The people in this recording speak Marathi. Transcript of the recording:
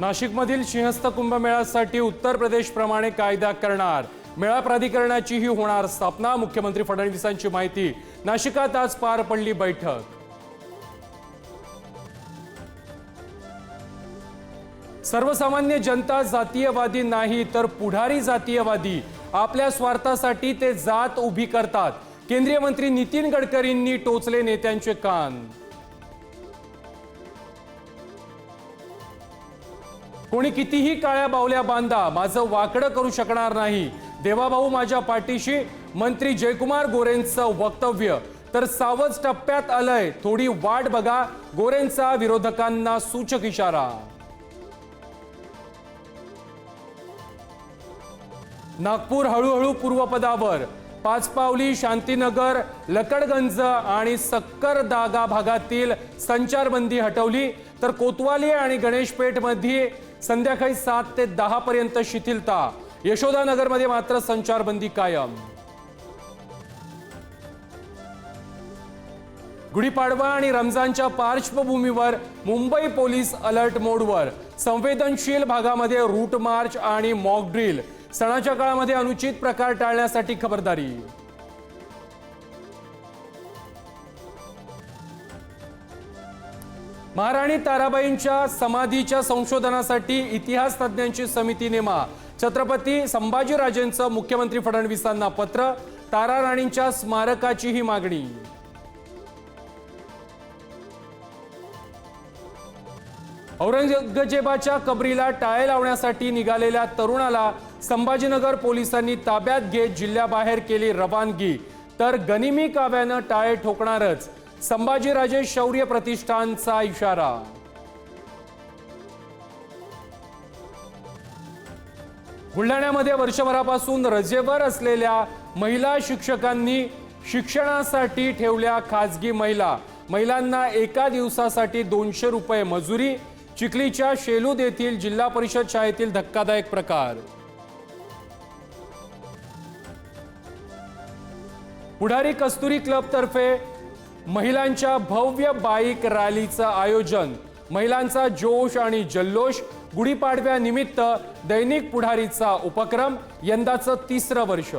नाशिकमधील सिंहस्थ कुंभमेळ्यासाठी उत्तर प्रदेशप्रमाणे कायदा करणार. मेळा प्राधिकरणाचीही होणार स्थापना मुख्यमंत्री फडणवीसांची माहिती. नाशिकात आज पार पडली बैठक. सर्वसामान्य जनता जातीयवादी नाही तर पुढारी जातीयवादी. आपल्या स्वार्थासाठी ते जात उभी करतात. केंद्रीय मंत्री नितीन गडकरींनी टोचले नेत्यांचे कान. कोणी कितीही काळ्या बावल्या बांधा माझं वाकडं करू शकणार नाही. देवाभाऊ माझ्या पाठीशी मंत्री जयकुमार गोरेंचं वक्तव्य. तर सावज टप्प्यात आलंय थोडी वाट बघा गोरेंचा विरोधकांना सूचक इशारा. नागपूर हळूहळू पूर्वपदावर. पाचपावली शांतीनगर लकडगंज आणि सक्करदागा भागातील संचारबंदी हटवली. तर कोतवाली आणि गणेशपेठमध्ये संध्याकाळी सात ते दहा पर्यंत शिथिलता. यशोदानगरमध्ये मात्र संचारबंदी कायम. गुढीपाडवा आणि रमजानच्या पार्श्वभूमीवर मुंबई पोलीस अलर्ट मोडवर. संवेदनशील भागामध्ये रूट मार्च आणि मॉक ड्रिल. सणाच्या काळामध्ये अनुचित प्रकार टाळण्यासाठी खबरदारी. महाराणी ताराबाईंच्या समाधीच्या संशोधनासाठी इतिहास तज्ज्ञांची समिती नेमा. छत्रपती संभाजीराजेंचं मुख्यमंत्री फडणवीसांना पत्र तारा राणींच्या स्मारकाचीही मागणी. औरंगजेबाच्या कबरीला टाळे लावण्यासाठी निघालेल्या तरुणाला संभाजीनगर पोलिसांनी ताब्यात घेत जिल्ह्याबाहेर केली रवानगी. तर गनिमी काव्यानं टाळे ठोकणारच. संभाजीराजे शौर्य प्रतिष्ठानचा इशारा. बुलढाण्यामध्ये वर्षभरापासून रजेवर असलेल्या महिला शिक्षकांनी शिक्षणासाठी ठेवल्या खाजगी महिला. महिलांना एका दिवसासाठी दोनशे रुपये मजुरी चिखलीच्या शेलूद येथील जिल्हा परिषद शाळेतील धक्कादायक प्रकार. पुढारी कस्तुरी क्लबतर्फे महिलांच्या भव्य बाईक रॅलीचं आयोजन. महिलांचा जोश आणि जल्लोष गुढीपाडव्यानिमित्त दैनिक पुढारीचा उपक्रम यंदाचं तिसरं वर्ष.